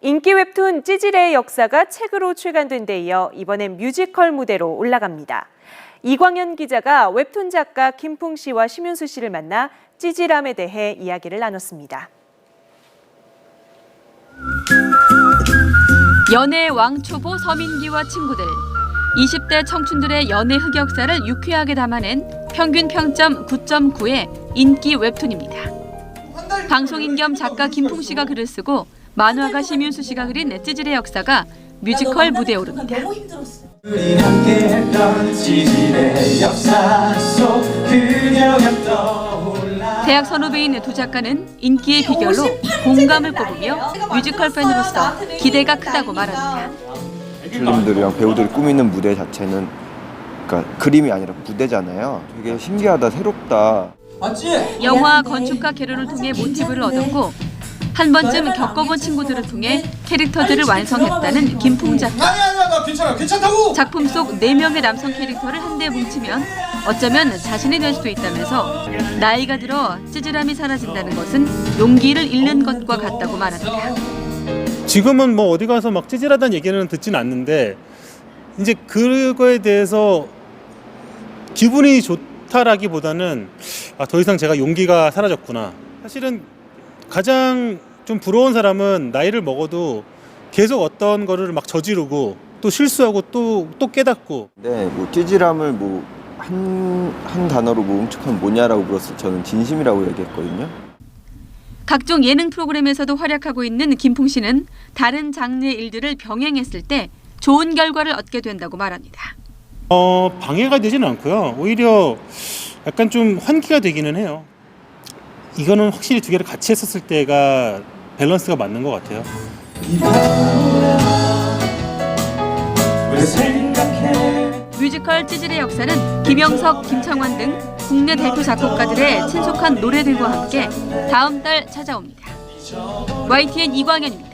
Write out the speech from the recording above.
인기 웹툰 찌질의 역사가 책으로 출간된 데 이어 이번엔 뮤지컬 무대로 올라갑니다. 이광현 기자가 웹툰 작가 김풍 씨와 심윤수 씨를 만나 찌질함에 대해 이야기를 나눴습니다. 연애 왕초보 서민기와 친구들 20대 청춘들의 연애 흑역사를 유쾌하게 담아낸 평균 평점 9.9의 인기 웹툰입니다. 방송인 겸 작가 김풍 씨가 글을 쓰고 만화가 심윤수 씨가 그린 찌질의 역사가 뮤지컬 무대에 오릅니다. 너무 힘들었어. 우리 함께 했던 지질의 역사 속 그녀가 떠올라 대학 선후배인 두 작가는 인기의 비결로 공감을 꼽으며 뮤지컬 팬으로서 기대가 크다고 말합니다. 필름들이랑 배우들이 꾸미는 무대 자체는 그러니까 그림이 아니라 무대잖아요. 되게 신기하다, 새롭다. 영화 건축가 개론을 통해 모티브를 얻었고 한 번쯤 겪어본 친구들을 통해 캐릭터들을 완성했다는 김풍 작가. 아니 아니야 나 괜찮아 괜찮다고 작품 속 네명의 남성 캐릭터를 한데 뭉치면 어쩌면 자신이 될 수도 있다면서 나이가 들어 찌질함이 사라진다는 것은 용기를 잃는 것과 같다고 말합니다. 지금은 뭐 어디 가서 막 찌질하다는 얘기는 듣진 않는데 이제 그거에 대해서 기분이 좋다라기보다는 아, 더 이상 제가 용기가 사라졌구나. 사실은 가장 좀 부러운 사람은 나이를 먹어도 계속 어떤 거를 막 저지르고 또 실수하고 또 또 깨닫고 근데 뭐 찌질함을 뭐 한 한 단어로 뭐 훔쳐하면 뭐냐라고 물었을 때 저는 진심이라고 얘기했거든요. 각종 예능 프로그램에서도 활약하고 있는 김풍 씨는 다른 장르의 일들을 병행했을 때 좋은 결과를 얻게 된다고 말합니다. 어, 방해가 되지는 않고요. 오히려 약간 좀 환기가 되기는 해요. 이거는 확실히 두 개를 같이 했었을 때가 밸런스가 맞는 것 같아요. 뮤지컬 찌질의 역사는 김영석, 김창완 등 국내 대표 작곡가들의 친숙한 노래들과 함께 다음 달 찾아옵니다. YTN 이광현입니다.